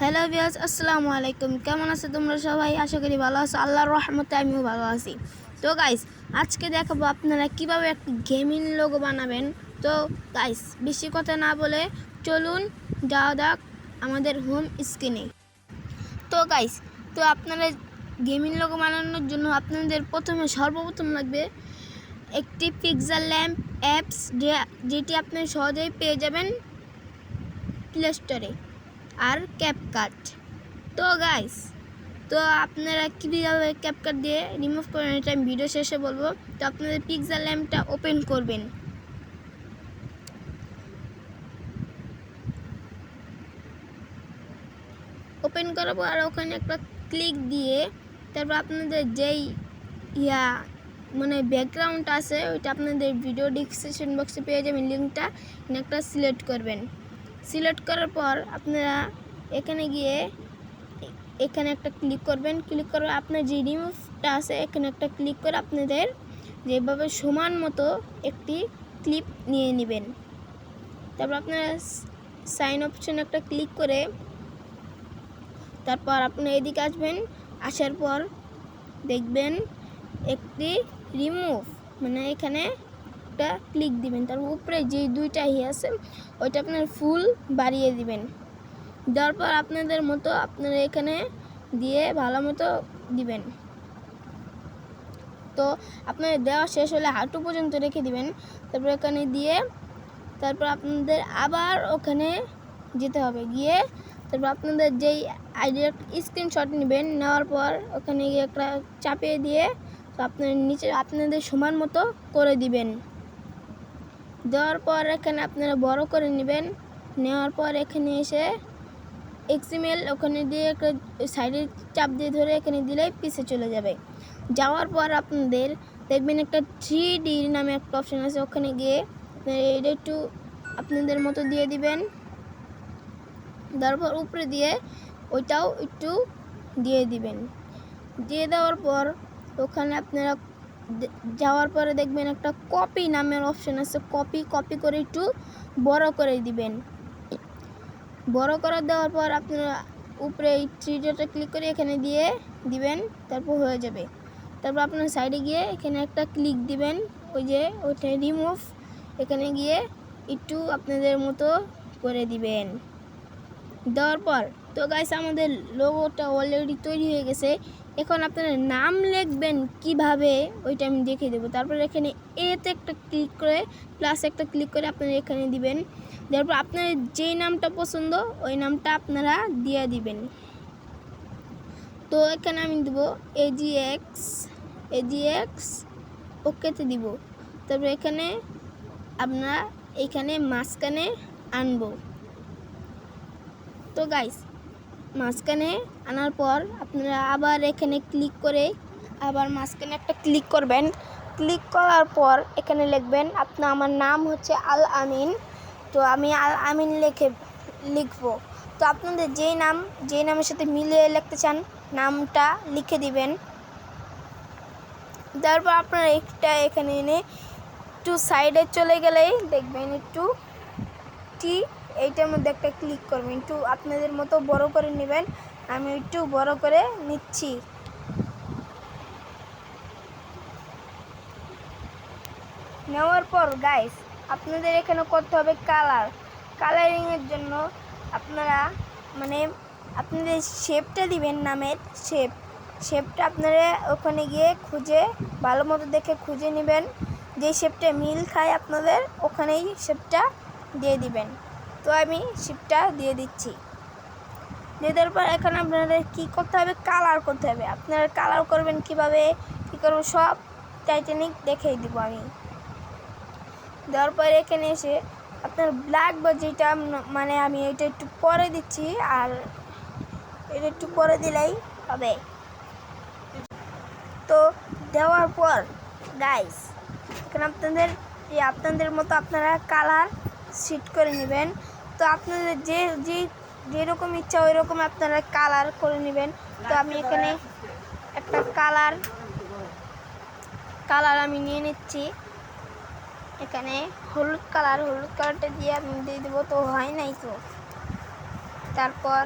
Hello বিয়াস আসসালামু আলাইকুম কেমন আছো তোমরা সবাই? আশা করি ভালো আছো। আল্লাহর রহমতে আমিও ভালো আছি। তো গাইস আজকে দেখাবো আপনারা কীভাবে একটা গেমিং লোগো বানাবেন। তো গাইস বেশি কথা না বলে চলুন যাওয়া যাক আমাদের হোম স্ক্রিনে তো গাইস তো আপনারা গেমিং লোগো বানানোর জন্য আপনাদের প্রথমে সর্বপ্রথম লাগবে একটি পিক্সেল ল্যাম্প অ্যাপস যেটি আপনি সহজেই পেয়ে যাবেন প্লে স্টোরে আর ক্যাপকাট তো গাইস তো আপনারা কীভাবে ক্যাপকাট দিয়ে রিমুভ করেন এটা আমি ভিডিও শেষে বলব। তো আপনাদের পিক্সেল ল্যাম্পটা ওপেন করবেন। ওপেন করার পর ওখানে একটা ক্লিক দিয়ে তারপর আপনাদের যেই ইয়া মানে ব্যাকগ্রাউন্ড আছে, ওইটা আপনাদের ভিডিও ডিসক্রিপশন বক্সে পেয়ে যাবেন। লিঙ্কটা একটা সিলেক্ট করবেন। সিলেক্ট করার পর আপনারা এখানে গিয়ে এখানে একটা ক্লিক করবেন। ক্লিক করে আপনার যে রিমুভটা আছে, এখানে একটা ক্লিক করে আপনাদের যেভাবে সমান মতো একটি ক্লিপ নিয়ে নেবেন। তারপর আপনারা সাইন অপশন একটা ক্লিক করে তারপর আপনি এদিকে আসবেন। আসার পর দেখবেন একটি রিমুভ মানে এখানে একটা ক্লিক দিবেন। তার উপরে যে দুইটা ই আছে ওইটা আপনার ফুল বাড়িয়ে দিবেন। দেওয়ার পর আপনাদের মতো আপনারা এখানে দিয়ে ভালো মতো দিবেন। তো আপনার দেওয়া শেষ হলে হাঁটু পর্যন্ত রেখে দিবেন। তারপর এখানে দিয়ে তারপর আপনাদের আবার ওখানে যেতে হবে। গিয়ে তারপর আপনাদের যেই আইডির স্ক্রিনশট নেবেন, নেওয়ার পর ওখানে গিয়ে একটা চাপিয়ে দিয়ে তো আপনার নিচে আপনাদের সমান মতো করে দিবেন। দেওয়ার পর এখানে আপনারা বড় করে নেবেন। নেওয়ার পর এখানে এসে এক্সিমেল ওখানে দিয়ে একটা সাইডে চাপ দিয়ে ধরে এখানে দিলে পিছে চলে যাবে। যাওয়ার পর আপনাদের দেখবেন একটা থ্রি ডি নামে একটা অপশান আছে। ওখানে গিয়ে এটা একটু আপনাদের মতো দিয়ে দিবেন। তারপর উপরে দিয়ে ওইটাও একটু দিয়ে দিবেন। দিয়ে দেওয়ার পর ওখানে আপনারা যাওয়ার পরে দেখবেন একটা কপি নামের অপশন আছে। কপি কপি করে একটু বড় করে দিবেন। বড় করে দেওয়ার পর আপনারা উপরে এই থ্রি ক্লিক করে এখানে দিয়ে দিবেন, তারপর হয়ে যাবে। তারপর আপনার সাইডে গিয়ে এখানে একটা ক্লিক দিবেন, ওই যে ওইটা রিমুভ এখানে গিয়ে একটু আপনাদের মতো করে দিবেন। দেওয়ার পর, তো গাইস আমাদের লোগোটা অলরেডি তৈরি হয়ে গেছে। এখন আপনারা নাম লিখবেন কীভাবে, ওইটা আমি দেখিয়ে দেবো। তারপর এখানে এতে একটা ক্লিক করে প্লাস একটা ক্লিক করে আপনারা এখানে দিবেন। দেওয়ার পর আপনার যেই নামটা পছন্দ, ওই নামটা আপনারা দিয়ে দিবেন। তো এখানে আমি দেবো এজি এক্স এজি এক্স ওকেতে দিব। তারপর এখানে আপনারা এখানে মাঝখানে আনব। তো গাইস মাঝখানে আনার পর আপনারা আবার এখানে ক্লিক করে আবার মাঝখানে একটা ক্লিক করবেন। ক্লিক করার পর এখানে লিখবেন আপনার আমার নাম হচ্ছে আল আমিন। তো আমি আল আমিন লিখে, লিখব। তো আপনাদের যেই নাম, যেই নামের সাথে মিলিয়ে লিখতে চান, নামটা লিখে দিবেন। তারপর আপনারা একটা এখানে এনে একটু সাইডে চলে গেলেই দেখবেন একটু টি, এইটার মধ্যে একটা ক্লিক করবেন। একটু আপনাদের মতো বড় করে নেবেন। আমি একটু বড় করে নিচ্ছি। নেওয়ার পর গাইস আপনাদের এখানে করতে হবে কালার কালারিংয়ের জন্য আপনারা মানে আপনাদের শেপটা দিবেন, নামের শেপ শেপটা আপনারা ওখানে গিয়ে খুঁজে, ভালো মতো দেখে খুঁজে নেবেন। যে শেপটা মিল খায় আপনাদের, ওখানেই শেপটা দিয়ে দিবেন। তো আমি শেপটা দিয়ে দিচ্ছি। দিয়ে দেওয়ার পর এখন আপনাদের কী করতে হবে? কালার করতে হবে। আপনারা কালার করবেন কীভাবে? কী করব সব টাইটানিক দেখিয়ে দিব আমি। দেওয়ার পর এখানে এসে আপনার ব্ল্যাক বা যেটা মানে আমি এটা একটু পরে দিচ্ছি আর এটা একটু পরে দিলেই হবে। তো দেওয়ার পর গাইস এখানে আপনাদের আপনাদের মতো আপনারা কালার সিট করে নেবেন। তো আপনাদের যে যে যেরকম ইচ্ছা ওই রকম আপনারা কালার করে নেবেন। তো আমি এখানে একটা কালার কালার আমি নিয়ে নিচ্ছি। এখানে হলুদ কালার হলুদ কালারটা দিয়ে আমি দিয়ে দেবো, তো হয় নাই তো। তারপর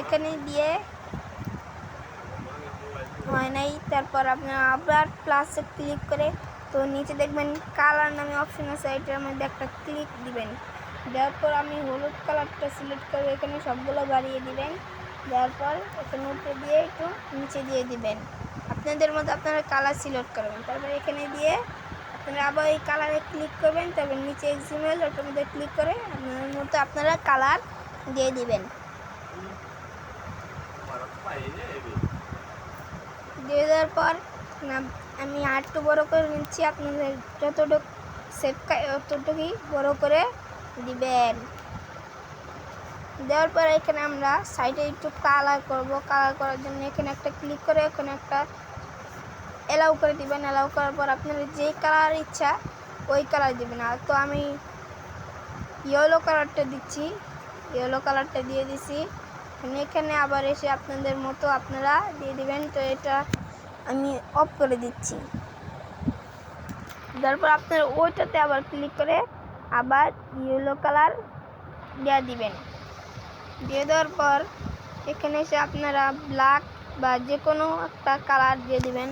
এখানে দিয়ে হয় নাই, তারপর আপনারা আবার প্লাসে ক্লিক করে, তো নিচে দেখবেন কালার নামে অপশন আছে, এটার মধ্যে একটা ক্লিক দিবেন। দেওয়ার পর আমি হলুদ কালারটা সিলেক্ট করে এখানে সবগুলো বাড়িয়ে দিবেন। দেওয়ার পর এখানে উপরে দিয়ে একটু নিচে দিয়ে দিবেন। আপনাদের মতো আপনারা কালার সিলেক্ট করবেন। তারপর এখানে দিয়ে আপনারা আবার এই কালারে ক্লিক করবেন। তারপর নিচে এক্সিমেল ওটার মধ্যে ক্লিক করে আপনাদের মতো আপনারা কালার দিয়ে দিবেন। দিয়ে দেওয়ার পর আমি একটু বড়ো করে নিচ্ছি। আপনাদের যতটুকু সেভ ততটুকুই বড় করে দিবেন। দেওয়ার পর এখানে আমরা সাইডে একটু কালার করব। কালার করার জন্য এখানে একটা ক্লিক করে এখানে একটা অ্যালাউ করে দিবেন। অ্যালাউ করার পর আপনার যে কালার ইচ্ছা ওই কালার দিবেন। আর তো আমি ইয়েলো কালারটা দিচ্ছি। ইয়েলো কালারটা দিয়ে দিছি। এখানে আবার এসে আপনাদের মতো আপনারা দিয়ে দিবেন। তো এটা আমি অফ করে দিচ্ছি। তারপর আপনারা ওইটাতে আবার ক্লিক করে আবার ইয়েলো কালার দিয়ে দিবেন। দিয়ে দেওয়ার পর এখানে এসে আপনারা ব্ল্যাক বা যে কোনো একটা কালার দিয়ে দিবেন।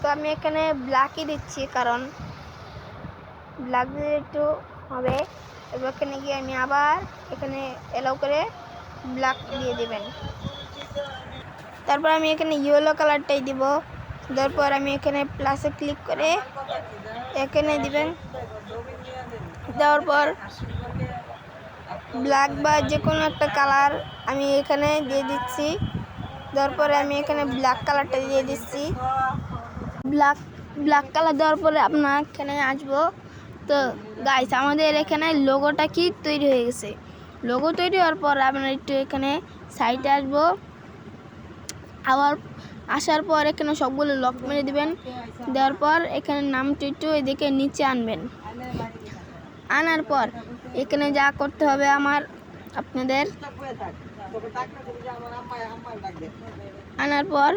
তো আমি এখানে ব্ল্যাকই দিচ্ছি কারণ ব্ল্যাক দিলে একটু হবে। এবার এখানে গিয়ে আমি আবার এখানে এলাও করে ব্ল্যাক দিয়ে দিবেন। তারপর আমি এখানে ইয়েলো কালারটাই দিব। তারপর আমি এখানে প্লাসে ক্লিক করে এখানে দিবেন। দেওয়ার পর ব্ল্যাক বা যে কোনো একটা কালার আমি এখানে দিয়ে দিচ্ছি। দেওয়ার পরে আমি এখানে ব্ল্যাক কালারটা দিয়ে দিচ্ছি। ব্ল্যাক ব্ল্যাক কালার দেওয়ার পরে আপনার এখানে আসব। তো গাইস আমাদের এখানে লোগোটা কি তৈরি হয়ে গেছে? লোগো তৈরি হওয়ার পর আপনার একটু এখানে সাইডে আসব। আবার আসার পর এখানে সবগুলো লক মেরে দিবেন। দেওয়ার পর এখানে নামটা একটু এদিকে নিচে আনবেন। আনার পর এখানে যা করতে হবে আমার আপনাদের আনার পর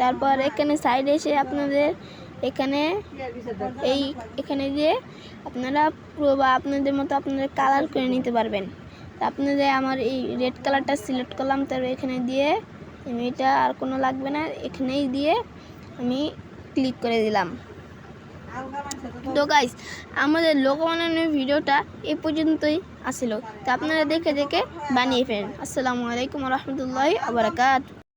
তারপর এখানে সাইডে এসে আপনাদের এখানে এই এখানে দিয়ে আপনারা পুরো বা আপনাদের মতো আপনাদের কালার করে নিতে পারবেন। আপনাদের আমার এই রেড কালারটা সিলেক্ট করলাম, তারপর এখানে দিয়ে আমি এটা আর কোনো লাগবে না, এখানেই দিয়ে আমি ক্লিক করে দিলাম। তো গাইস আমাদের লোগো বানানোর ভিডিওটা এই পর্যন্তই আসিল। তো আপনারা দেখে দেখে বানিয়ে ফেলেন। আসসালামু আলাইকুম রহমতুল্লাহ আবরাকাত